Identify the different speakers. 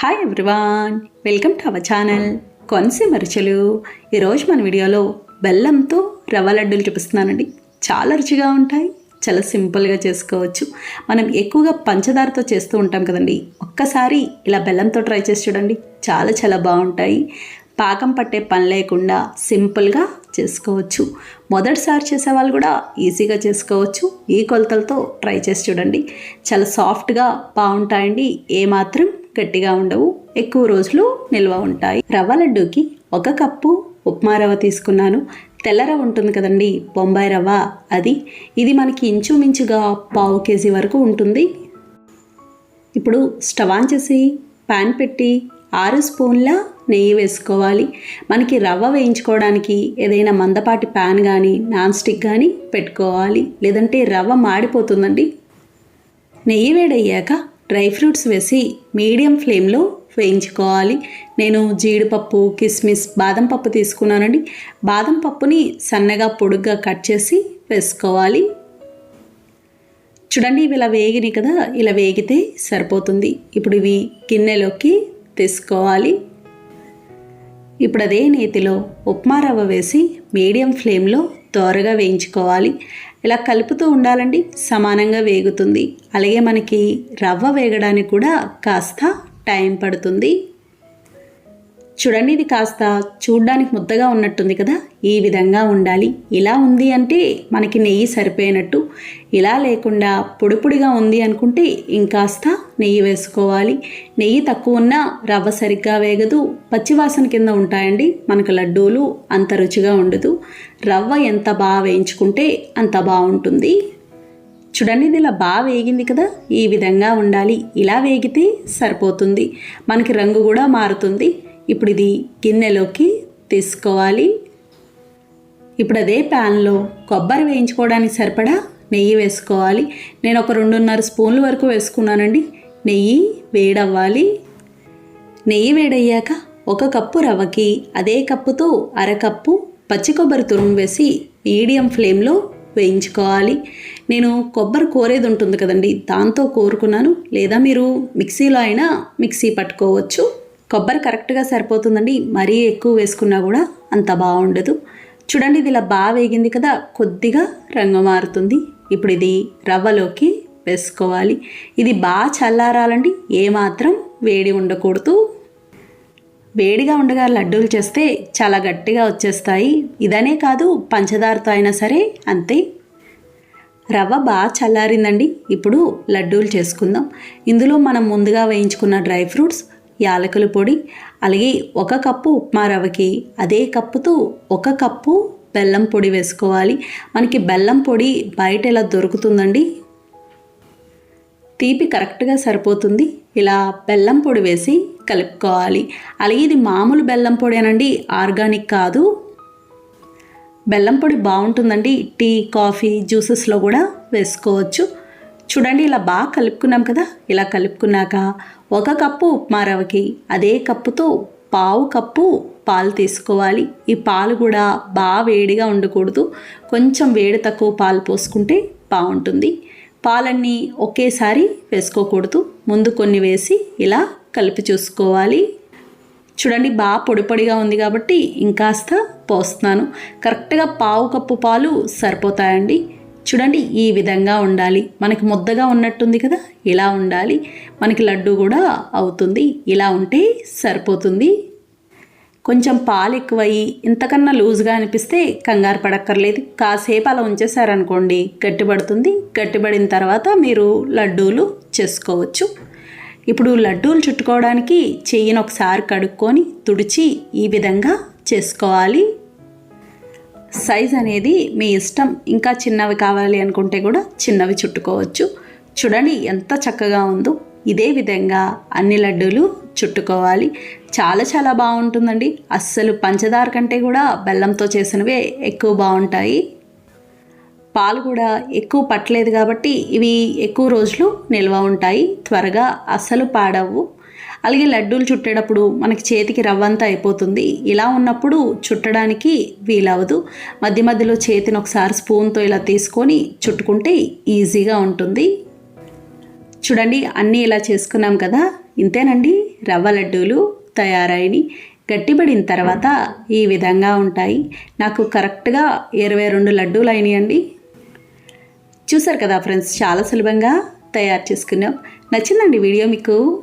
Speaker 1: Hi everyone welcome to our channel Konaseema రుచులు. ఈరోజు మన వీడియోలో బెల్లంతో రవ్వ లడ్డూలు చూపిస్తున్నానండి. చాలా రుచిగా ఉంటాయి. చాలా సింపుల్గా చేసుకోవచ్చు. మనం ఎక్కువగా పంచదారతో చేస్తూ ఉంటాం కదండి. ఒక్కసారి ఇలా బెల్లంతో ట్రై చేసి చూడండి. చాలా చాలా బాగుంటాయి. పాకం పట్టే పని లేకుండా సింపుల్గా చేసుకోవచ్చు. మొదటిసారి చేసే వాళ్ళు కూడా ఈజీగా చేసుకోవచ్చు. ఈ కొలతలతో ట్రై చేసి చూడండి. చాలా సాఫ్ట్గా బాగుంటాయండి. ఏమాత్రం గట్టిగా ఉండవు ఎక్కువ రోజులు నిల్వ ఉంటాయి. రవ్వ లడ్డూకి ఒక కప్పు ఉప్మా రవ్వ తీసుకున్నాను. తెల్ల రవ్వ ఉంటుంది కదండి బొంబాయి రవ్వ అది. ఇది మనకి ఇంచుమించుగా పావు కేజీ వరకు ఉంటుంది. ఇప్పుడు స్టవ్ ఆన్ చేసి ప్యాన్ పెట్టి ఆరు స్పూన్ల నెయ్యి వేసుకోవాలి. మనకి రవ్వ వేయించుకోవడానికి ఏదైనా మందపాటి ప్యాన్ కానీ నాన్ స్టిక్ కానీ పెట్టుకోవాలి. లేదంటే రవ్వ మాడిపోతుందండి. నెయ్యి వేడయ్యాక డ్రై ఫ్రూట్స్ వేసి మీడియం ఫ్లేమ్లో వేయించుకోవాలి. నేను జీడిపప్పు కిస్మిస్ బాదం పప్పు తీసుకున్నానండి. బాదం పప్పుని సన్నగా పొడుగ్గా కట్ చేసి వేసుకోవాలి. చూడండి ఇవి ఇలా వేగినాయి కదా? ఇలా వేగితే సరిపోతుంది. ఇప్పుడు ఇవి గిన్నెలోకి తీసుకోవాలి. ఇప్పుడు అదే నేతిలో ఉప్మా రవ్వ వేసి మీడియం ఫ్లేమ్లో దోరగా వేయించుకోవాలి. ఇలా కలుపుతూ ఉండాలండి. సమానంగా వేగుతుంది. అలాగే మనకి రవ్వ వేగడానికి కూడా కాస్త టైం పడుతుంది. చూడండి ఇది కాస్త చూడ్డానికి ముద్దగా ఉన్నట్టుంది కదా ఈ విధంగా ఉండాలి. ఇలా ఉంది అంటే మనకి నెయ్యి సరిపోయినట్టు. ఇలా లేకుండా పొడిపొడిగా ఉంది అనుకుంటే ఇంకాస్త నెయ్యి వేసుకోవాలి. నెయ్యి తక్కువ ఉన్నా రవ్వ సరిగ్గా వేగదు. పచ్చివాసన కింద ఉంటాయండి. మనకు లడ్డూలు అంత రుచిగా ఉండదు. రవ్వ ఎంత బాగా వేయించుకుంటే అంత బాగుంటుంది. చూడండి ఇది ఇలా బాగా వేగింది కదా ఈ విధంగా ఉండాలి. ఇలా వేగితే సరిపోతుంది. మనకి రంగు కూడా మారుతుంది. ఇప్పుడు ఇది గిన్నెలోకి తీసుకోవాలి. ఇప్పుడు అదే ప్యాన్లో కొబ్బరి వేయించుకోవడానికి సరిపడా నెయ్యి వేసుకోవాలి. నేను ఒక రెండున్నర స్పూన్ల వరకు వేసుకున్నానండి. నెయ్యి వేడవ్వాలి. నెయ్యి వేడయ్యాక ఒక కప్పు రవ్వకి అదే కప్పుతో అరకప్పు పచ్చి కొబ్బరి తురుము వేసి మీడియం ఫ్లేమ్లో వేయించుకోవాలి. నేను కొబ్బరి కోరేది ఉంటుంది కదండి దాంతో కోరుకున్నాను. లేదా మీరు మిక్సీలో అయినా మిక్సీ పట్టుకోవచ్చు. కొబ్బరి కరెక్ట్గా సరిపోతుందండి. మరీ ఎక్కువ వేసుకున్నా కూడా అంత బాగుండదు. చూడండి ఇది ఇలా బాగా వేగింది కదా కొద్దిగా రంగు మారుతుంది. ఇప్పుడు ఇది రవ్వలోకి వేసుకోవాలి. ఇది బాగా చల్లారాలండి. ఏమాత్రం వేడి ఉండకూడదు. వేడిగా ఉండగా లడ్డూలు చేస్తే చాలా గట్టిగా వచ్చేస్తాయి. ఇదనే కాదు పంచదారతో అయినా సరే అంతే. రవ్వ బాగా చల్లారిందండి. ఇప్పుడు లడ్డూలు చేసుకుందాం. ఇందులో మనం ముందుగా వేయించుకున్న డ్రై ఫ్రూట్స్ యాలకుల పొడి అలాగే ఒక కప్పు ఉప్మా రవ్వకి. అదే కప్పుతో ఒక కప్పు బెల్లం పొడి వేసుకోవాలి. మనకి బెల్లం పొడి బయట ఇలా దొరుకుతుందండి? తీపి కరెక్ట్గా సరిపోతుంది. ఇలా బెల్లం పొడి వేసి కలుపుకోవాలి. అలాగే ఇది మామూలు బెల్లం పొడేనండి ఆర్గానిక్ కాదు. బెల్లం పొడి బాగుంటుందండి. టీ కాఫీ జ్యూసెస్లో కూడా వేసుకోవచ్చు. చూడండి ఇలా బాగా కలుపుకున్నాం కదా? ఇలా కలుపుకున్నాక ఒక కప్పు ఉప్మా రవ్వకి అదే కప్పుతో పావు కప్పు పాలు తీసుకోవాలి. ఈ పాలు కూడా బాగా వేడిగా ఉండకూడదు. కొంచెం వేడి తక్కువ పాలు పోసుకుంటే బాగుంటుంది. పాలన్నీ ఒకేసారి వేసుకోకూడదు. ముందు కొన్ని వేసి ఇలా కలిపి చూసుకోవాలి. చూడండి బాగా పొడి పొడిగా ఉంది కాబట్టి ఇంకాస్త పోస్తున్నాను. కరెక్ట్గా పావు కప్పు పాలు సరిపోతాయండి. చూడండి ఈ విధంగా ఉండాలి. మనకి ముద్దగా ఉన్నట్టుంది కదా ఇలా ఉండాలి. మనకి లడ్డు కూడా అవుతుంది. ఇలా ఉంటే సరిపోతుంది. కొంచెం పాలు ఎక్కువయ్యి ఇంతకన్నా లూజ్గా అనిపిస్తే కంగారు పడక్కర్లేదు. కాసేపు అలా ఉంచేసారనుకోండి గట్టిపడుతుంది. గట్టిపడిన తర్వాత మీరు లడ్డూలు చేసుకోవచ్చు. ఇప్పుడు లడ్డూలు చుట్టుకోవడానికి చెయ్యిని ఒకసారి కడుక్కొని తుడిచి ఈ విధంగా చేసుకోవాలి. సైజ్ అనేది మీ ఇష్టం. ఇంకా చిన్నవి కావాలి అనుకుంటే కూడా చిన్నవి చుట్టుకోవచ్చు. చూడండి ఎంత చక్కగా ఉందో. ఇదే విధంగా అన్ని లడ్డూలు చుట్టుకోవాలి. చాలా చాలా బాగుంటుందండి. అస్సలు పంచదార కంటే కూడా బెల్లంతో చేసినవే ఎక్కువ బాగుంటాయి. పాలు కూడా ఎక్కువ పట్టలేదు కాబట్టి ఇవి ఎక్కువ రోజులు నిల్వ ఉంటాయి. త్వరగా అస్సలు పాడవు అలాగే లడ్డూలు చుట్టేటప్పుడు మనకి చేతికి రవ్వంతా అయిపోతుంది. ఇలా ఉన్నప్పుడు చుట్టడానికి వీలవదు మధ్య మధ్యలో చేతిని ఒకసారి స్పూన్తో ఇలా తీసుకొని చుట్టుకుంటే ఈజీగా ఉంటుంది. చూడండి అన్నీ ఇలా చేసుకున్నాం కదా? ఇంతేనండి? రవ్వ లడ్డూలు తయారైనవి గట్టిపడిన తర్వాత ఈ విధంగా ఉంటాయి. నాకు కరెక్ట్గా ఇరవై రెండు లడ్డూలు అయినాయండి. చూసారు కదా ఫ్రెండ్స్ చాలా సులభంగా తయారు చేసుకున్నాం. నచ్చిందండి వీడియో మీకు?